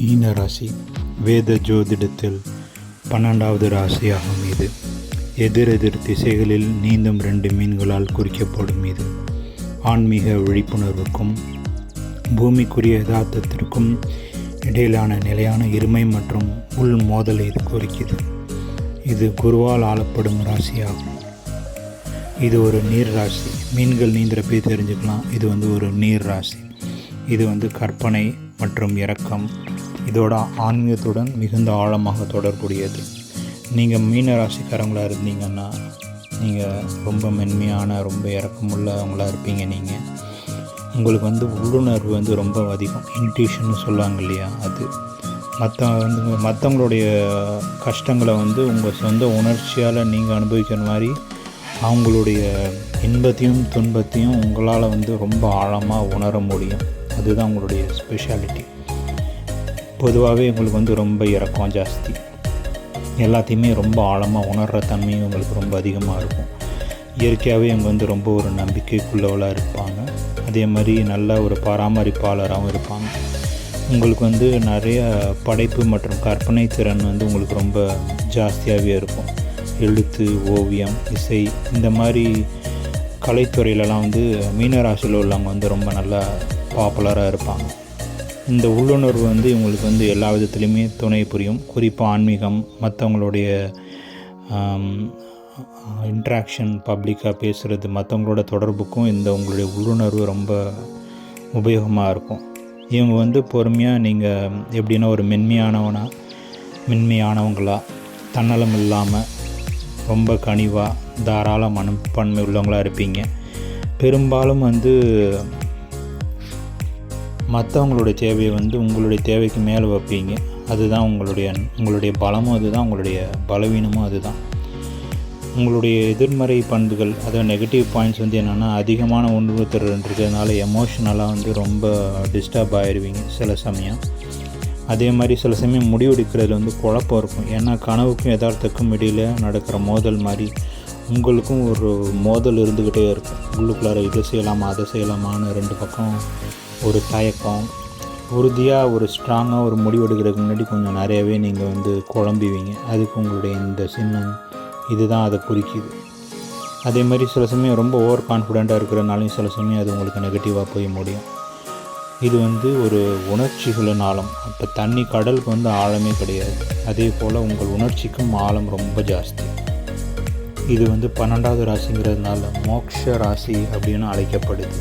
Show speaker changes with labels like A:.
A: மீன ராசி வேத ஜோதிடத்தில் பன்னெண்டாவது ராசியாகும் இது. எதிரெதிர் திசைகளில் நீந்தும் ரெண்டு மீன்களால் குறிக்கப்படும் இது. ஆன்மீக விழிப்புணர்வுக்கும் பூமிக்குரிய யதார்த்தத்திற்கும் இடையிலான நிலையான இருமை மற்றும் உள் மோதலை இது குறிக்கிறது இது குருவால் ஆளப்படும் ராசியாகும். இது ஒரு நீர் ராசி. மீன்கள் நீந்துறப்பே தெரிஞ்சுக்கலாம். இது வந்து ஒரு நீர் ராசி. இது வந்து கற்பனை மற்றும் இரக்கம் இதோட ஆன்மீகத்துடன் மிகுந்த ஆழமாக தொடர்புடையது. நீங்கள் மீன ராசிக்காரங்களாக இருந்தீங்கன்னா நீங்கள் ரொம்ப மென்மையான ரொம்ப இறக்கமுள்ளவங்களாக இருப்பீங்க நீங்கள் உங்களுக்கு வந்து உள்ளுணர்வு வந்து ரொம்ப அதிகம். இன்ட்யூஷன் சொல்லுவாங்க இல்லையா அது. மற்ற வந்து மற்றவங்களுடைய கஷ்டங்களை வந்து உங்கள் சொந்த உணர்ச்சியால் நீங்கள் அனுபவிக்கிற மாதிரி அவங்களுடைய இன்பத்தையும் துன்பத்தையும் உங்களால் வந்து ரொம்ப ஆழமாக உணர முடியும். அதுதான் உங்களுடைய ஸ்பெஷாலிட்டி பொதுவாகவே உங்களுக்கு வந்து ரொம்ப இறக்கம் ஜாஸ்தி. எல்லாத்தையுமே ரொம்ப ஆழமாக உணர்கிற தன்மையும் உங்களுக்கு ரொம்ப அதிகமாக இருக்கும். இயற்கையாகவே இவங்க வந்து ரொம்ப ஒரு நம்பிக்கைக்குள்ளவளாக இருப்பாங்க. அதே மாதிரி நல்ல ஒரு பராமரிப்பாளராகவும் இருப்பாங்க. உங்களுக்கு வந்து நிறைய படைப்பு மற்றும் கற்பனை திறன் வந்து உங்களுக்கு ரொம்ப ஜாஸ்தியாகவே இருக்கும். எழுத்து ஓவியம் இசை இந்த மாதிரி கலைத்துறையிலலாம் வந்து மீனராசியில் உள்ளவங்க வந்து ரொம்ப நல்லா பாப்புலராக இருப்பாங்க. இந்த உள்ளுணர்வு வந்து இவங்களுக்கு வந்து எல்லா விதத்துலேயுமே துணை புரியும். குறிப்பாக ஆன்மீகம் மற்றவங்களுடைய இன்ட்ராக்ஷன் பப்ளிக்காக பேசுகிறது மற்றவங்களோட தொடர்புக்கும் இந்த உங்களுடைய உள்ளுணர்வு ரொம்ப உபயோகமாக இருக்கும். இவங்க வந்து பொறுமையாக நீங்கள் எப்படின்னா ஒரு மென்மையானவனா மென்மையானவங்களா தன்னலம் இல்லாமல் ரொம்ப கனிவாக தாராள மனப்பான்மை உள்ளவங்களாக இருப்பீங்க. பெரும்பாலும் வந்து மற்றவங்களுடைய தேவையை வந்து உங்களுடைய தேவைக்கு மேலே வைப்பீங்க. அதுதான் உங்களுடைய உங்களுடைய பலமும் அதுதான் உங்களுடைய பலவீனமும் அதுதான். உங்களுடைய எதிர்மறை பண்புகள் அதாவது நெகட்டிவ் பாயிண்ட்ஸ் வந்து என்னென்னா அதிகமான உணர்வுத்திறன் இருக்கிறதுனால எமோஷ்னலாக வந்து ரொம்ப டிஸ்டர்ப் ஆயிடுவீங்க சில சமயம். அதே மாதிரி சில சமயம் முடிவெடுக்கிறதுல வந்து குழப்பம் இருக்கும். ஏன்னா கனவுக்கும் யதார்த்தக்கும் இடையில் நடக்கிற மோதல் மாதிரி உங்களுக்கும் ஒரு மோதல் இருந்துக்கிட்டே இருக்கும். உள்ளுக்குள்ளார இதை செய்யலாமா அதை செய்யலாமான்னு ரெண்டு பக்கம் ஒரு தயக்கம் உறுதியாக ஒரு ஸ்ட்ராங்காக ஒரு முடிவெடுக்கிறதுக்கு முன்னாடி கொஞ்சம் நிறையவே நீங்கள் வந்து குழம்புவீங்க. அதுக்கு உங்களுடைய இந்த சின்னம் இதுதான் அதை குறிக்குது. அதே மாதிரி சில சமயம் ரொம்ப ஓவர் கான்ஃபிடெண்ட்டாக இருக்கிறனாலையும் சில சமயம் அது உங்களுக்கு நெகட்டிவாக போய் முடியும். இது வந்து ஒரு உணர்ச்சிகளின் ஆழம் அப்போ தண்ணி கடலுக்கு வந்து ஆழமே கிடையாது. அதே போல் உங்கள் உணர்ச்சிக்கும் ஆழம் ரொம்ப ஜாஸ்தி. இது வந்து பன்னெண்டாவது ராசிங்கிறதுனால மோக்ஷ ராசி அப்படின்னு அழைக்கப்படுது.